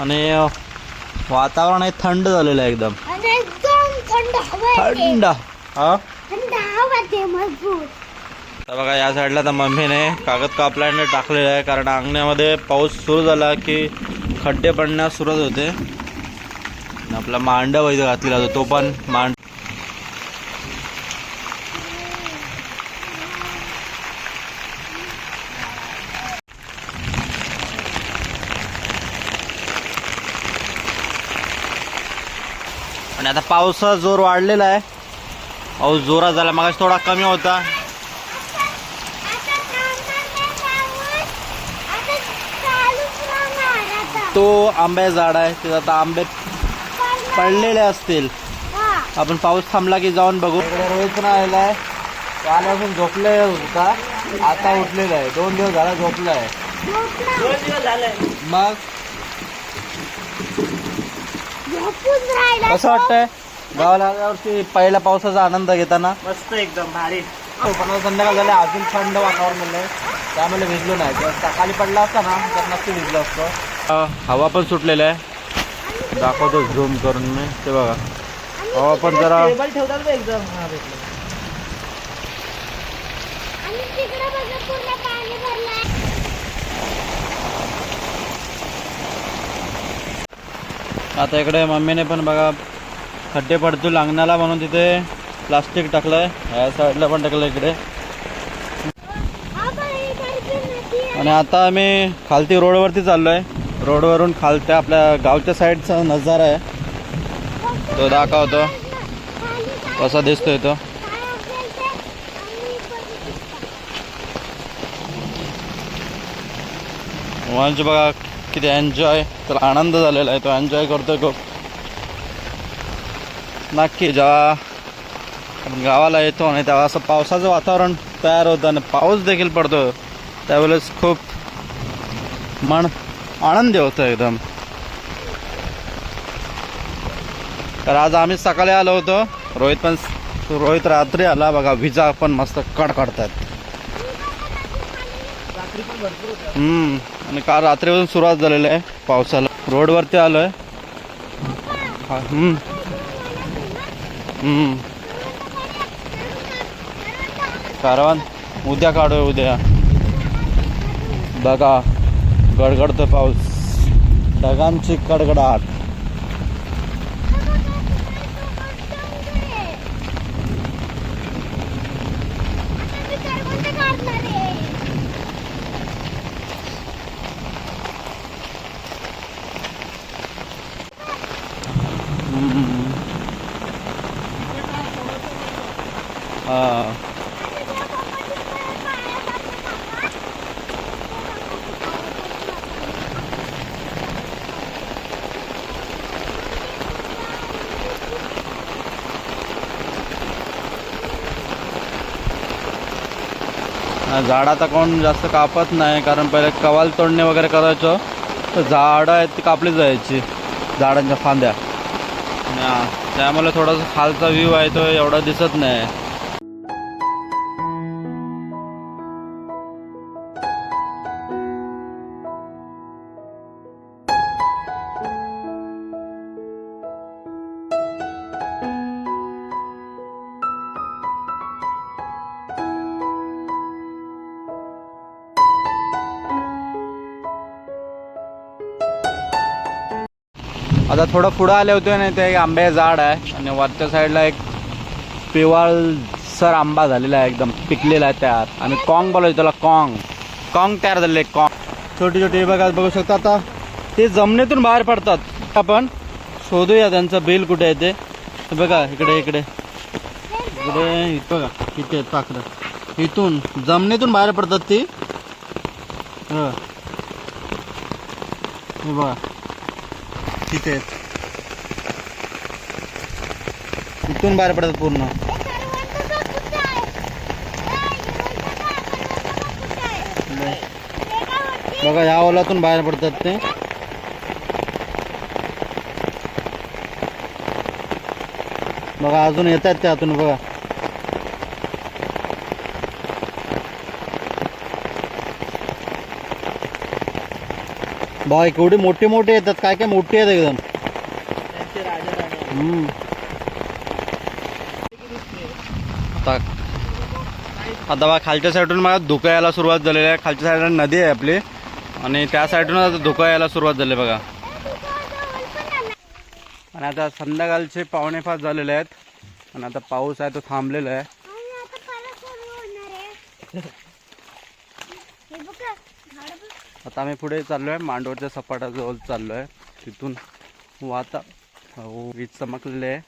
आणि वातावरण हे थंड झालेलं आहे एकदम. थंड हा? तर बघा या साईडला तर मम्मीने कागद कापल्याने टाकलेलं आहे कारण अंगण्यामध्ये पाऊस सुरू झाला की खड्डे पडण्यास सुरुवात होते. आपला मांडव इथं घातलेला जातो तो पण मांड आणि आता पावसाचा जोर वाढलेला आहे पाऊस जोरात झाला मग थोडा कमी होता. तो आंब्या झाड आहे तिथं आता आंबे. पडलेले असतील. आपण पाऊस थांबला की जाऊन बघू रोहित पण आलेला आहे तो आल्यापासून झोपले होता आता उठलेला आहे दोन दिवस झाला झोपला आहे. मग कसं. वाटतंय? गावाला आल्यावरती पहिल्या पावसाचा आनंद घेताना? मस्त एकदम भारी. पण संध्याकाळ झाले अजून थंड वातावरण झालंय. त्यामुळे भिजलो नाही. जर सकाळी पडला असता ना तर नक्की भिजलो असतो. हवा पण सुटलेला आहे. दाखवतो झूम करून मी. ते बघा. हवा पण जरा टेबल ठेवतात एकदम. हा भेटलं आणि तिकडे बघा पूर्ण पाणी भरलंय आता इकडे मम्मीने पण बघा खड्डे पडतो अंगणाला म्हणून तिथे प्लास्टिक टाकलंय. ह्या साईडला पण टाकलं इकडे. आणि आता आम्ही खालती रोडवरती चाललोय. रोडवरून खालत्या आपल्या गावच्या साईडचा नजारा आहे. तो दाखवतो. कसा दिसतोय तो? वंच बघा किती एन्जॉय त्याला आनंद झालेला आहे तो एन्जॉय करतोय खूप. नक्की जेव्हा आपण गावाला येतो आणि तेव्हा असं पावसाचं वातावरण तयार होतं आणि पाऊस देखील पडतो त्यावेळेस खूप मन आनंदी होतं एकदम. तर आज आम्ही सकाळी आलो होतो रोहित पण रोहित रात्री आला बघा विजा पण मस्त कडकडतात हम्म आणि काल रात्रीपासून सुरुवात झालेली आहे पावसाला. रोडवरती आलो आहे हम्म. हम्म. कारवान उद्या काढूया उद्या. बघा गडगडतो पाऊस. ढगांची कडगडाट झाड आता कोण जास्त कापत नाही कारण पहिले कवाल तोडणे वगैरे करायचो. तर झाडं आहेत ती कापली जायची झाडांच्या फांद्या. त्यामुळे थोडासा खालचा व्ह्यू आहे तो एवढा दिसत नाही. आता थोडं पुढं आले होते ना ते एक आंब्याचं झाड आहे. आणि वरच्या साईडला एक पिवाळसर आंबा झालेला आहे एकदम पिकलेला आहे त्यात आणि कॉंग बोलायचं त्याला कॉंग. कॉंग तयार झालेले आहे कॉंग. छोटी छोटी बघा बघू शकता आता. ते जमिनीतून बाहेर पडतात. आपण शोधूया त्यांचं बिल कुठे आहे ते. बघा इकडे इकडे. इकडे इथं बघा इथे आहेत पाखरं इथून जमिनीतून बाहेर पडतात ती. बघा. तिथे आहेत. बाहेर पडतात पूर्ण. बघा ह्या ओलातून बाहेर पडतात ते. बघा अजून येत आहेत ते आतून बघा. बाय केवढे मोठे मोठे येतात काय काय मोठे आहेत एकदम. आता बघा खालच्या साईडून मला धुकं यायला सुरुवात झालेली आहे. खालच्या साईडला नदी आहे आपली. आणि त्या साईडून आता धुकं यायला सुरुवात झाली बघा. आणि आता संध्याकाळचे पावणे पाच झालेले आहेत. आणि आता पाऊस आहे तो थांबलेला आहे आणि आता परत सुरू होणार आहे हे बघा झाडं बघ. आता आम्ही पुढे चाललो आहे मांडोरच्या सपाटाजवळ चाललो आहे तिथून वाता वीज चमकलेले आहे.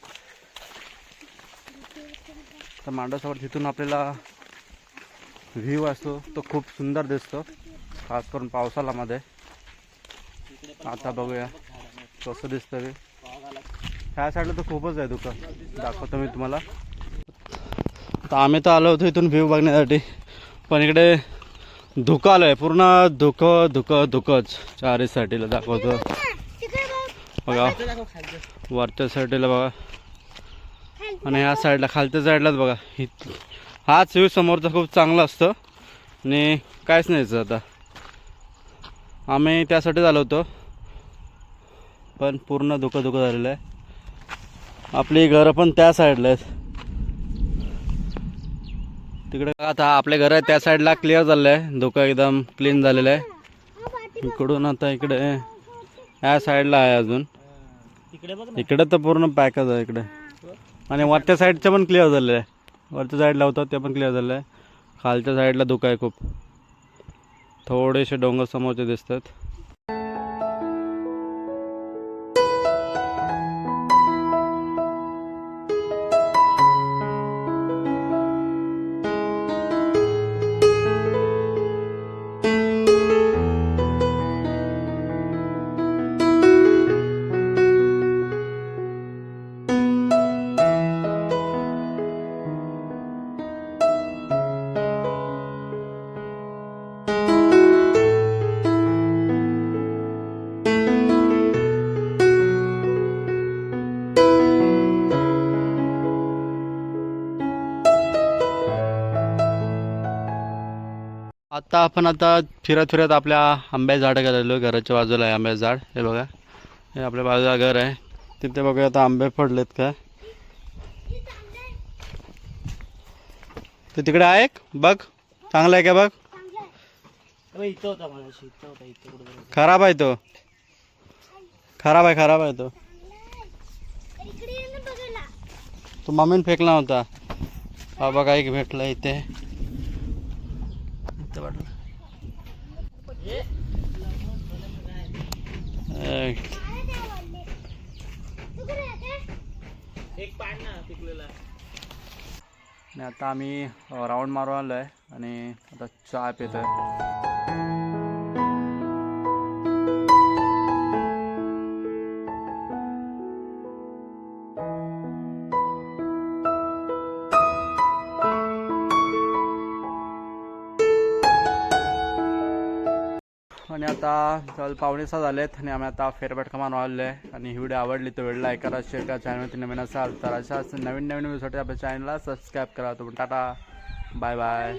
तर मांडोसपाट तिथून आपल्याला व्ह्यू असतो तो खूप सुंदर दिसतो खास करून पावसाळ्यामध्ये. आता बघूया कसं दिसतं ते. ह्या साईडला तर खूपच आहे दुकान. दाखवतो मी तुम्हाला. तर आम्ही तर आलो होतो इथून व्ह्यू बघण्यासाठी. पण इकडे धुकं आहे पूर्ण धुकं धुकं धुकंच. चारही साईडला दाखवतो. बघा. वरच्या साईडला बघा. आणि ह्या साईडला खालच्या साईडलाच बघा. इथ हाच व्ह्यू समोरचा खूप चांगला असतो. आणि काहीच नाही आता. आम्ही त्यासाठीच आलो होतो. पण पूर्ण धुकं धुकं झालेलं आहे. आपली घरं पण त्या साईडला आहेत. तिकडे आता आपले घर आहे त्या साईडला क्लिअर झालेलं आहे धुकं एकदम क्लीन झालेलं आहे. इकडून आता इकडे ह्या साईडला आहे अजून. इकडे तर पूर्ण पॅकच आहे इकडे. आणि वरच्या साईडचं पण क्लिअर झालेलं आहे. वरच्या साईडला होतं ते पण क्लिअर झालं आहे. खालच्या साईडला धुकं आहे खूप. थोडेसे डोंगर समोरचे दिसतात. आता आपण आता फिरत फिरत आपल्या आंब्या झाडं गेलेलो घराच्या बाजूला आहे आंब्याचं झाड. हे बघा. हे आपल्या बाजूला घर आहे. तिथे बघूया आता आंबे पडलेत का ते तिकडे आहे? बघ. चांगलं आहे का बघ. खराब आहे तो. खराब आहे खराब आहे तो. तो मम्मीने फेकला होता हा बघा एक भेटला इथे इथे वाटलं. ए, काय नाही आवडले तू कुठे आहे एक पान ना पिकलेला आणि आता आम्ही राऊंड मारून आलो आहे आणि आता चहा पित आहे आणि आता जवळ पावणे सहा झालेत आणि आम्ही आता फेरबॅट मारून आलेलो आहे आणि ही व्हिडिओ आवडली तर व्हिडिओ लाईक करा शेअर करा चॅनलवरती नवीन असाल तर अशाच नवीन नवीन व्हिडिओसाठी आपल्या चॅनलला सबस्क्राईब करा. तुम्ही टाटा. Bye bye